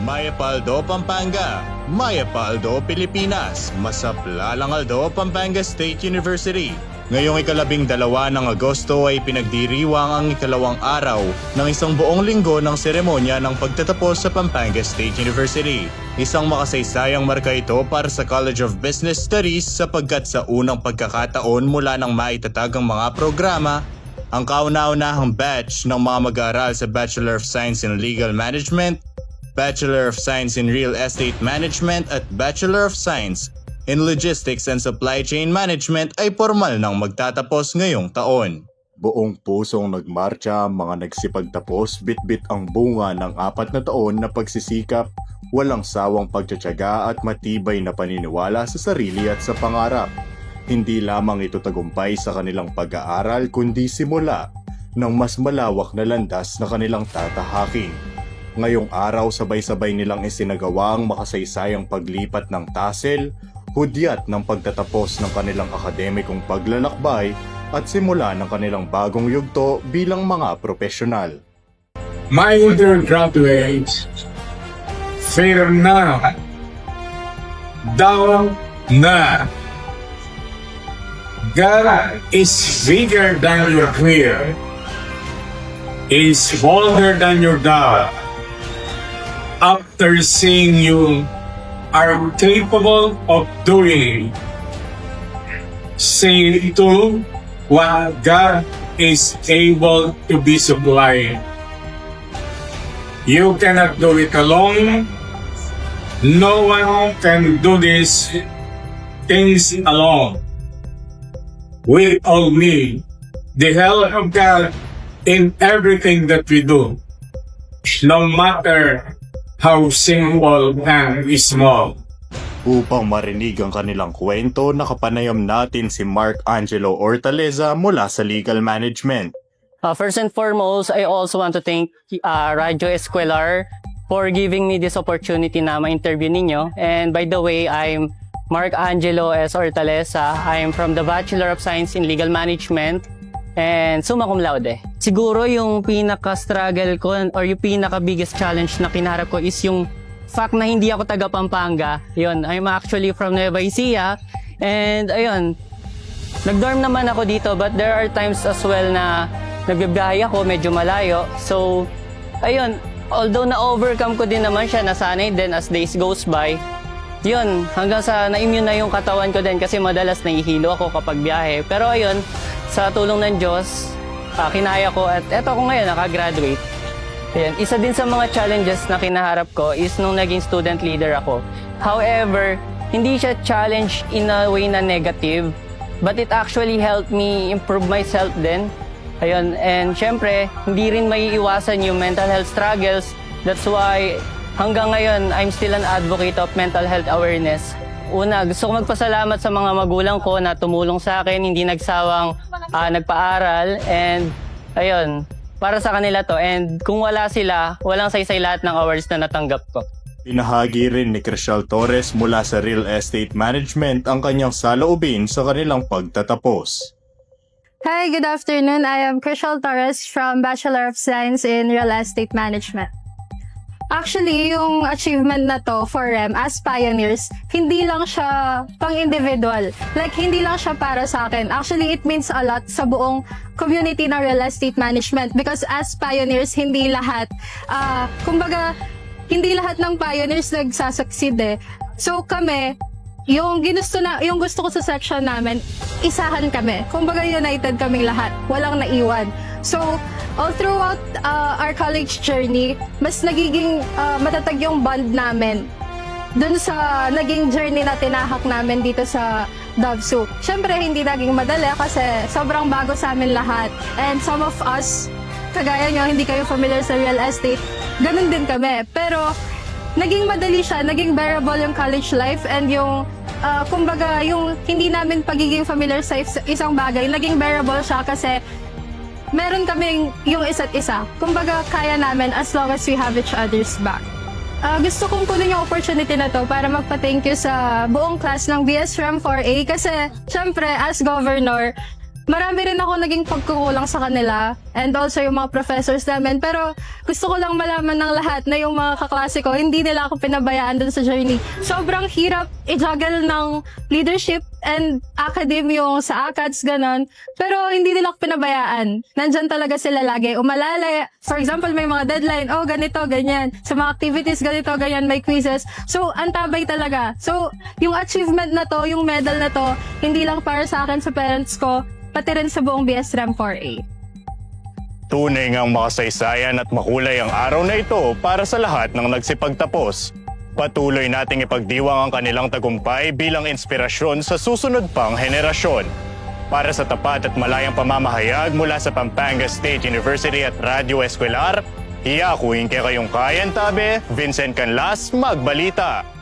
Mayapaldo, Pampanga, Mayapaldo, Pilipinas, Masaplalangaldo, Pampanga State University. Ngayong ikalabing dalawa ng Agosto ay pinagdiriwang ang ikalawang araw ng isang buong linggo ng seremonya ng pagtatapos sa Pampanga State University. Isang makasaysayang marka ito para sa College of Business Studies sapagkat sa unang pagkakataon mula ng maitatag ang mga programa ang kauna-unahang batch ng mga mag-aaral sa Bachelor of Science in Legal Management, Bachelor of Science in Real Estate Management at Bachelor of Science in Logistics and Supply Chain Management ay formal nang magtatapos ngayong taon. Buong pusong nagmarcha ang mga nagsipagtapos bitbit ang bunga ng apat na taon na pagsisikap, walang sawang pagtsatsaga at matibay na paniniwala sa sarili at sa pangarap. Hindi lamang ito tagumpay sa kanilang pag-aaral kundi simula ng mas malawak na landas na kanilang tatahakin. Ngayong araw sabay-sabay nilang isinagawa ang makasaysayang paglipat ng tassel, hudyat ng pagtatapos ng kanilang akademikong paglalakbay at simula ng kanilang bagong yugto bilang mga profesional. My undergraduates, fear not. Down na. God is bigger than your fear. Is bolder than your doubt. After seeing you are capable of doing, say to what God is able to be supplied. You cannot do it alone. No one can do these things alone. We all need the help of God in everything that we do, no matter how simple and small. Upang marinig ang kanilang kwento, nakapanayam natin si Mark Angelo Ortaleza mula sa Legal Management. Uh, first and foremost, I also want to thank uh, Radyo Esquelar for giving me this opportunity na ma-interview ninyo. And by the way, I'm Mark Angelo S. Ortalesa. I'm from the Bachelor of Science in Legal Management and summa cum laude. Siguro yung pinaka-struggle ko or yung pinaka-biggest challenge na kinaharap ko is yung fact na hindi ako taga Pampanga. Yun, I'm actually from Nueva Ecija. And ayun, Nag-dorm naman ako dito but there are times as well na nagbibiyahe ako medyo malayo. So, ayun, although na-overcome ko din naman siya, nasanay din as days goes by. Yun, hanggang sa na-immune na yung katawan ko din kasi madalas nahihilo ako kapag biyahe. Pero ayun, sa tulong ng Diyos, ah, kinaya ko at eto ako ngayon, nakagraduate. Ayan, isa din sa mga challenges na kinaharap ko is nung naging student leader ako. However, hindi siya challenge in a way na negative, but it actually helped me improve myself din. Ayun, and syempre, hindi rin may iwasan yung mental health struggles. That's why hanggang ngayon, I'm still an advocate of mental health awareness. Una, gusto ko magpasalamat sa mga magulang ko na tumulong sa akin, hindi nagsawang ah, nagpaaral, and ayun, para sa kanila to. And kung wala sila, walang saysay lahat ng awards na natanggap ko. Pinahagi rin ni Crishal Torres mula sa Real Estate Management ang kanyang saloobin sa kanilang pagtatapos. Hi, good afternoon. I am Crystal Torres from Bachelor of Science in Real Estate Management. Actually, yung achievement na to for REM as pioneers, hindi lang siya pang individual. Like, hindi lang siya para sa akin. Actually, it means a lot sa buong community ng real estate management because as pioneers, hindi lahat, ah, kumbaga, hindi lahat ng pioneers nagsasucceed eh. So kami, yung ginusto na yung gusto ko sa section namin, isahan kami. Kumbaga united kaming lahat, walang naiwan. So, all throughout uh, our college journey, mas nagiging uh, matatag yung bond namin dun sa naging journey na tinahak namin dito sa Davsu. Siyempre, hindi naging madali kasi sobrang bago sa amin lahat. And some of us, kagaya nyo, hindi kayo familiar sa real estate, ganun din kami. Pero, naging madali siya, naging bearable yung college life and yung ah, kumbaga, yung hindi namin pagiging familiar sa is- isang bagay, naging bearable siya kasi meron kaming yung isa't isa. Kumbaga, kaya namin as long as we have each other's back. Ah, gusto kong kunin yung opportunity na to para magpa-thank you sa buong class ng BSRAM 4A kasi syempre as governor, marami rin ako naging pagkukulang sa kanila and also yung mga professors namin. Pero gusto ko lang malaman ng lahat na yung mga kaklase ko, hindi nila ako pinabayaan dun sa journey. Sobrang hirap i-juggle ng leadership and academe yung sa ACADS, ganon. Pero hindi nila pinabayaan. Nandyan talaga sila lagi. Umalala. For example, may mga deadline. Oh, ganito, ganyan. Sa mga activities, ganito, ganyan. May quizzes. So, antabay talaga. So, yung achievement na to, yung medal na to, hindi lang para sa akin, sa parents ko, pati rin sa buong BSRAM 4A. Tunay ngang makasaysayan at makulay ang araw na ito para sa lahat ng nagsipagtapos. Patuloy nating ipagdiwang ang kanilang tagumpay bilang inspirasyon sa susunod pang henerasyon. Para sa tapat at malayang pamamahayag mula sa Pampanga State University at Radio Escolar, iyakuin kay kayong kayan tabi, Vincent Canlas, Magbalita.